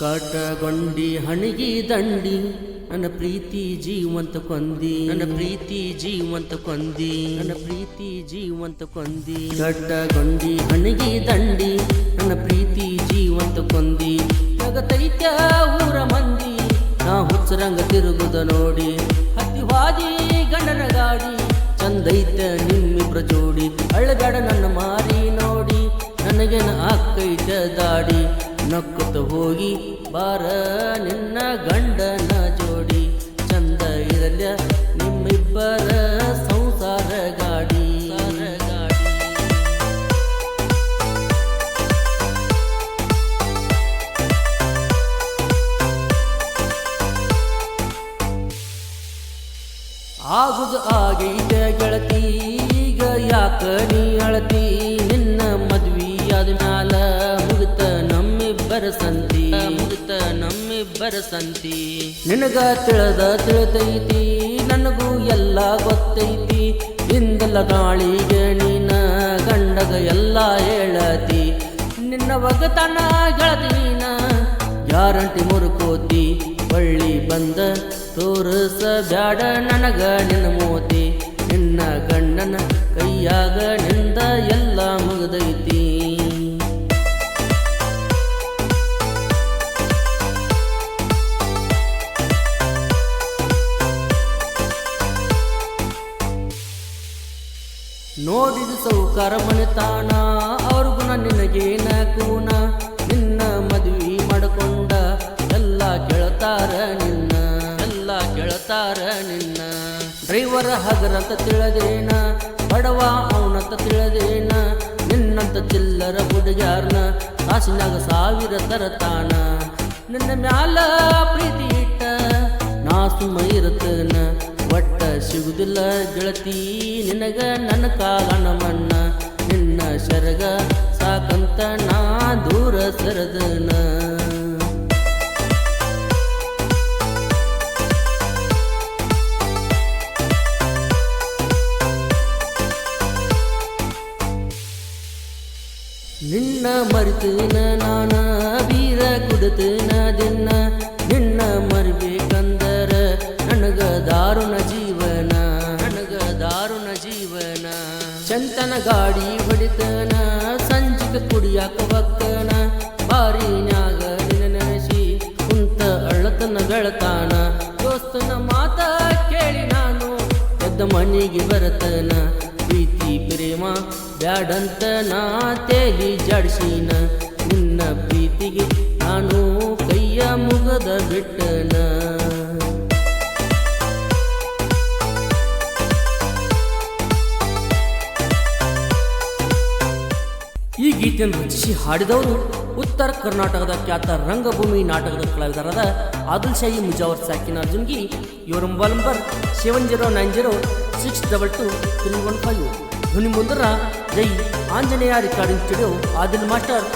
ಕಾಟಗೊಂಡಿ ಹಣಗಿ ದಂಡಿ ನನ್ನ ಪ್ರೀತಿ ಜೀವಂತ ಕೊಂದಿ. ನನ್ನ ಪ್ರೀತಿ ಜೀವಂತ ಕೊಂದಿ. ನನ್ನ ಪ್ರೀತಿ ಜೀವಂತ ಕೊಂದಿ. ಕಟ್ಟಗೊಂಡಿ ಹಣಗಿ ದಂಡಿ ನನ್ನ ಪ್ರೀತಿ ಜೀವಂತ ಕೊಂದಿ. ಜಗತೈತ್ಯ ಊರ ಮಂದಿ ನಾ ಹುಚ್ಚರಂಗ ತಿರುಗುದ ನೋಡಿ. ಹತ್ತಿವಾದಿ ಗಣನ ಗಂಡನ ಗಾಡಿ ಚಂದೈತ್ಯ ನಿಮ್ಮಿಬ್ರ ಜೋಡಿ ಅಳಗಡ ನನ್ನ ಮಾರಿ ನೋಡಿ ನನಗೇನ ಆಕೈತ ದಾಡಿ. ನಕ್ಕುತ್ತ ಹೋಗಿ ಬಾರ ನಿನ್ನ ಗಂಡನ ಜೋಡಿ. ಚಂದ ಇರಲ್ಯ ನಿಮ್ಮಿಬ್ಬರ ಸಂಸಾರ ಗಾಡಿ ಆಗುದು ಆಗೈತೆ ಗೆಳತಿ, ಈಗ ಯಾಕ ನೀ ಅಳತಿ? ನಮ್ಮಿಬ್ಬರ ಸಂತಿ ನಿನಗ ತಿಳಿದ ತಿಳಿತೈತಿ, ನನಗೂ ಎಲ್ಲ ಗೊತ್ತೈತಿ. ಇಂದಲ್ಲ ನಾಳಿಗೆ ನೀನ ಗಂಡಗ ಎಲ್ಲ ಹೇಳತಿ. ನಿನ್ನ ಒಗತನ ಗೆಳತೀನ ಗ್ಯಾರಂಟಿ ಮುರುಕೋತಿ? ಬಳ್ಳಿ ಬಂದ ತೋರಿಸ ಬ್ಯಾಡ ನನಗ ನಿನ್ನ ಮೋತಿ. ನಿನ್ನ ಗಂಡನ ಕೈಯಾಗ ನಿಂದ ಎಲ್ಲ ನೋಡಿದ ಸೌಕಾರ ಮನೆತಾನ ಅವ್ರಿಗೂ ಗುಣ ನಿನಗೇನ ಕೂನ. ನಿನ್ನ ಮದುವೆ ಮಾಡಿಕೊಂಡ, ಎಲ್ಲ ಕೇಳ್ತಾರ ನಿನ್ನ, ಎಲ್ಲ ಕೇಳ್ತಾರ ನಿನ್ನ. ಡ್ರೈವರ ಹಗರಂತ ತಿಳದೇನ, ಬಡವ ಅವನಂತ ತಿಳದೇನ, ನಿನ್ನಂತ ಚಿಲ್ಲರ ಹುಡುಗ್ಯಾರ್ನ ಕಾಸಿನಾಗ ಸಾವಿರ ತರತಾನ. ನಿನ್ನ ಮ್ಯಾಲ ಪ್ರೀತಿ ಇಟ್ಟ, ನಾ ಸುಮ್ಮ ಒಟ್ಟ ಸಿಗುದಿಲ್ಲ ಗೆಳತಿ ನಿನಗ ನನ್ನ ಕಾಲನ ಮಣ್ಣ ನಿನ್ನ ಶರಗ ಸಾಕಂತ ನಾ ದೂರ ಸರದನ ನಿನ್ನ ಮರಿತನ ನಾನ ಬೀರ ಕುಡತನ ದಿನ ಚಂತನ ಗಾಡಿ ಹೊಡಿತನ ಸಂಜಿಕ ಕುಡಿಯಾಕ ಬಕ್ಕನ ಬಾರಿನ್ಯಾಗ ನೆನಸಿ ಕುಂತ ಅಳ್ಳತನ ಬೆಳತಾನ. ದೋಸ್ತನ ಮಾತ ಕೇಳಿ ನಾನು, ಎದ್ದ ಮನೆಗೆ ಬರತನ. ಪ್ರೀತಿ, ಪ್ರೇಮ, ಬ್ಯಾಡಂತ ನಾ ತೇಲಿ ಜಡ್ಸಿನ. ನಿನ್ನ ಪ್ರೀತಿಗೆ ಗೀತೆಯನ್ನು ರಚಿಸಿ ಹಾಡಿದವರು ಉತ್ತರ ಕರ್ನಾಟಕದ ಖ್ಯಾತ ರಂಗಭೂಮಿ ನಾಟಕದ ಕಲಾವಿದರಾದ ಆದಿಲ್ ಶಾಹಿ, ಮುಜಾವರ್, ಸಾಕಿನ ಅರ್ಜುನ್ಗಿ ಇವರ mobile number seven zero nine zero six double two three one five. ಧ್ವನಿ ಮುಂದರ Jai Anjaneya recording studio, Adil master